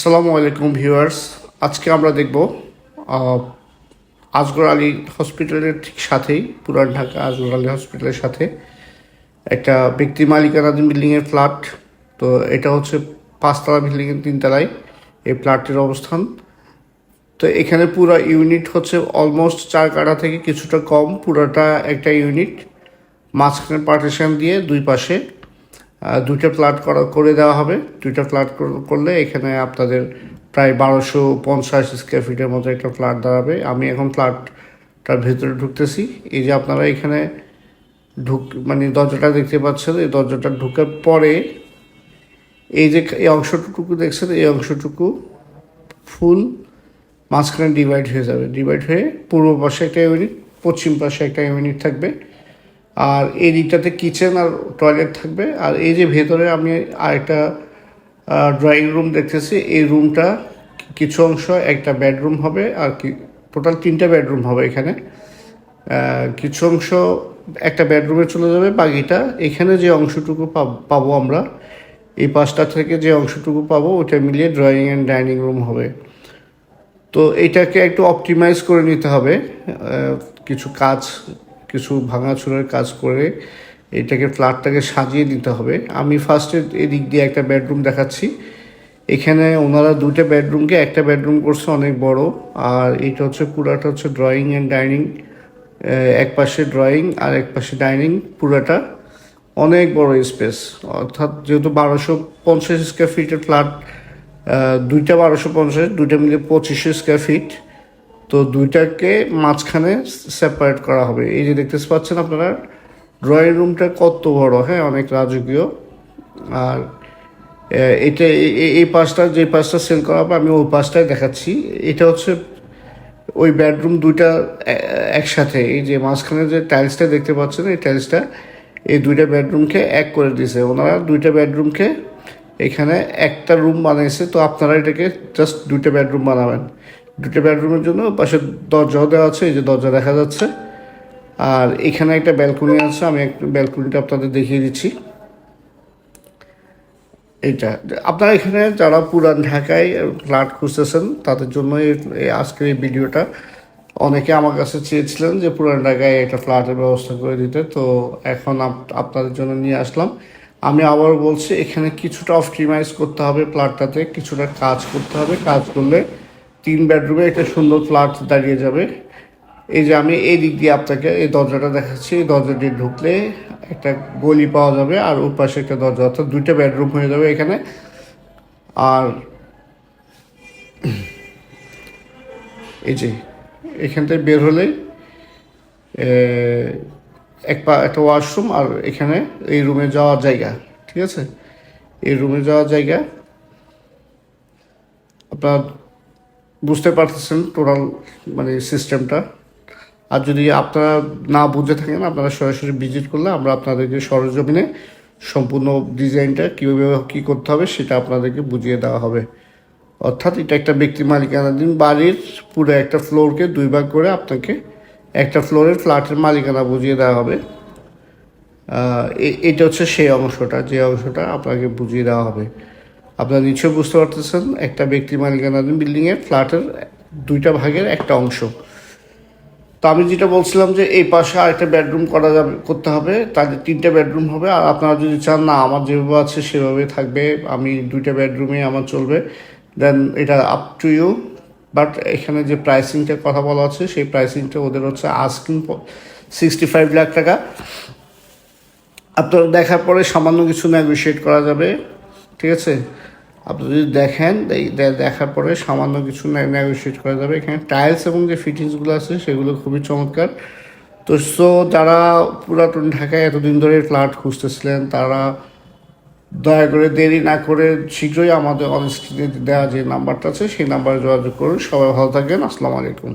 আসসালামু আলাইকুম ভিউয়ার্স। আজকে আমরা দেখব আজগর আলী হসপিটালের ঠিক সাথেই, পুরান ঢাকা আজগর আলী হসপিটালের সাথে একটা ব্যক্তি মালিকানাধীন বিল্ডিংয়ের ফ্ল্যাট। তো এটা হচ্ছে পাঁচতলা বিল্ডিংয়ের তিনতলায় এই ফ্ল্যাটটির অবস্থান। তো এখানে পুরো ইউনিট হচ্ছে অলমোস্ট চার কাঠা থেকে কিছুটা কম, পুরোটা একটা ইউনিট। মাঝখানে পার্টিশন দিয়ে দুই পাশে দুইটা ফ্ল্যাট করা করে দেওয়া হবে। দুইটা ফ্ল্যাট করলে এখানে আপনাদের প্রায় বারোশো পঞ্চাশ স্কোয়ার ফিটের মতো একটা ফ্ল্যাট দাঁড়াবে। আমি এখন ফ্ল্যাটটার ভেতরে ঢুকতেছি। এই যে আপনারা এখানে ঢুক মানে দরজাটা দেখতে পাচ্ছেন, এই দরজাটা ঢুকার পরে এই যে এই অংশটুকু দেখছেন, এই অংশটুকু ফুল মাঝখানে ডিভাইড হয়ে যাবে। ডিভাইড হয়ে পূর্ব পাশে একটা ইউনিট পশ্চিম পাশে একটা ইউনিট থাকবে। আর এই দিকটাতে কিচেন আর টয়লেট থাকবে। আর এই যে ভেতরে আমি আরেকটা ড্রয়িং রুম দেখতেছি, এই রুমটা কিছু অংশ একটা বেডরুম হবে আর কি টোটাল তিনটা বেডরুম হবে এখানে। কিছু অংশ একটা বেডরুমে চলে যাবে, বাকিটা এখানে যে অংশটুকু পাব- আমরা, এই পাঁচটা থেকে যে অংশটুকু পাবো ওটা মিলিয়ে ড্রয়িং অ্যান্ড ডাইনিং রুম হবে। তো এটাকে একটু অপটিমাইজ করে নিতে হবে কিছু কাজ কিছু ভাঙাচুরের কাজ করে এটাকে, ফ্ল্যাটটাকে সাজিয়ে দিতে হবে। আমি ফার্স্টে এদিক দিয়ে একটা বেডরুম দেখাচ্ছি। এখানে ওনারা দুটো বেডরুমকে একটা বেডরুম করছে অনেক বড়, আর এটা হচ্ছে পুরাটা হচ্ছে ড্রয়িং অ্যান্ড ডাইনিং এক পাশে ড্রয়িং আর এক পাশে ডাইনিং পুরাটা অনেক বড় স্পেস অর্থাৎ যেহেতু বারোশো পঞ্চাশ স্কোয়ার ফিটের ফ্ল্যাট দুইটা বারোশো পঞ্চাশ, দুইটা মিলে পঁচিশশো স্কোয়ার ফিট তো দুইটাকে মাঝখানে সেপারেট করা হবে। এই যে দেখতে পাচ্ছেন আপনারা? ড্রয়িং রুমটা কত বড় হ্যাঁ? অনেক রাজকীয়। আর এটা এই পাশটা, যে পাশটা সেল করা হবে, আমি ওই পাশটাই দেখাচ্ছি। এটা হচ্ছে ওই বেডরুম দুইটা একসাথে। এই যে মাঝখানে যে টাইলসটা দেখতে পাচ্ছেন, এই টাইলসটা এই দুইটা বেডরুমকে এক করে দিয়েছে। ওনারা দুইটা বেডরুমকে এখানে একটা রুম বানিয়েছে। তো আপনারা এটাকে জাস্ট দুইটা বেডরুম বানাবেন। দুইটা বেডরুমের জন্য, পাশে দরজাও দেওয়া আছে, এই যে দরজা দেখা যাচ্ছে। আর এখানে একটা ব্যালকনি আছে, আমি একটা ব্যালকনিটা আপনাদের দেখিয়ে দিচ্ছি। এইটা, আপনারা এখানে যারা পুরান ঢাকায় ফ্ল্যাট খুঁজতেছেন, তাদের জন্য আজকের এই ভিডিওটা। অনেকে আমার কাছে চেয়েছিলেন যে পুরান ঢাকায় একটা ফ্ল্যাটের ব্যবস্থা করে দিতে, তো এখন আপ- আপনাদের জন্য নিয়ে আসলাম। আমি আবার বলছি, এখানে কিছুটা অপটিমাইজ করতে হবে ফ্ল্যাটটাতে, কিছুটা কাজ করতে হবে। কাজ করলে তিন বেডরুমে একটা সুন্দর ফ্ল্যাট দাঁড়িয়ে যাবে। এই যে আমি এই দিক দিয়ে আপনাকে এই দরজাটা দেখাচ্ছি। এই দরজা দিয়ে ঢুকলে একটা গলি পাওয়া যাবে আর ওর পাশে একটা দরজা। অর্থাৎ দুইটা বেডরুম হয়ে যাবে এখানে। আর এই যে এখান থেকে বের হলেই এক পা একটা ওয়াশরুম আর এখানে এই রুমে যাওয়ার জায়গা, ঠিক আছে? এই রুমে যাওয়ার জায়গা। আপনার বুঝতে পারতেছেন টোটাল মানে সিস্টেমটা। আর যদি আপনারা না বুঝে থাকেন, আপনারা সরাসরি ভিজিট করলে আমরা আপনাদেরকে সরজমিনে সম্পূর্ণ ডিজাইনটা কীভাবে কী করতে হবে সেটা আপনাদেরকে বুঝিয়ে দেওয়া হবে। অর্থাৎ এটা একটা ব্যক্তি মালিকানাধীন বাড়ির পুরো একটা ফ্লোরকে দুই ভাগ করে আপনাকে একটা ফ্লোরের ফ্ল্যাটের মালিকানা বুঝিয়ে দেওয়া হবে। এটা হচ্ছে সেই অংশটা, যে অংশটা আপনাকে বুঝিয়ে দেওয়া হবে। আপনারা নিশ্চয়ই বুঝতে পারতেছেন, একটা ব্যক্তি মালিকানাধীন বিল্ডিংয়ের ফ্ল্যাটের দুইটা ভাগের একটা অংশ। তো আমি যেটা বলছিলাম যে এই পাশে আরেকটা বেডরুম করা যাবে, করতে হবে তাদের তিনটা বেডরুম হবে, আর আপনারা যদি চান, না, আমার যেভাবে আছে সেভাবে থাকবে, আমি দুইটা বেডরুমে আমার চলবে দেন এটা আপ টু ইউ বাট এখানে যে প্রাইসিংটার কথা বলা আছে, সেই প্রাইসিংটা ওদের হচ্ছে আস্কিং সিক্সটি ফাইভ লাখ টাকা। আপনারা দেখার পরে সামান্য কিছু নেগোশিয়েট করা যাবে, ঠিক আছে? আপনি যদি দেখেন দেখার পরে সামান্য কিছু নেগোশিয়েট করা যাবে। এখানে টাইলস এবং যে ফিটিংসগুলো আছে, সেগুলো খুবই চমৎকার। তো সো যারা পুরাতন ঢাকায় এতদিন ধরে ফ্ল্যাট খুঁজতেছিলেন, তারা দয়া করে দেরি না করে শীঘ্রই আমাদের অনস্ক্রিনে দেওয়া যে নাম্বারটা আছে, সেই নাম্বারে যোগাযোগ করুন। সবাই ভালো থাকেন আসসালামু আলাইকুম।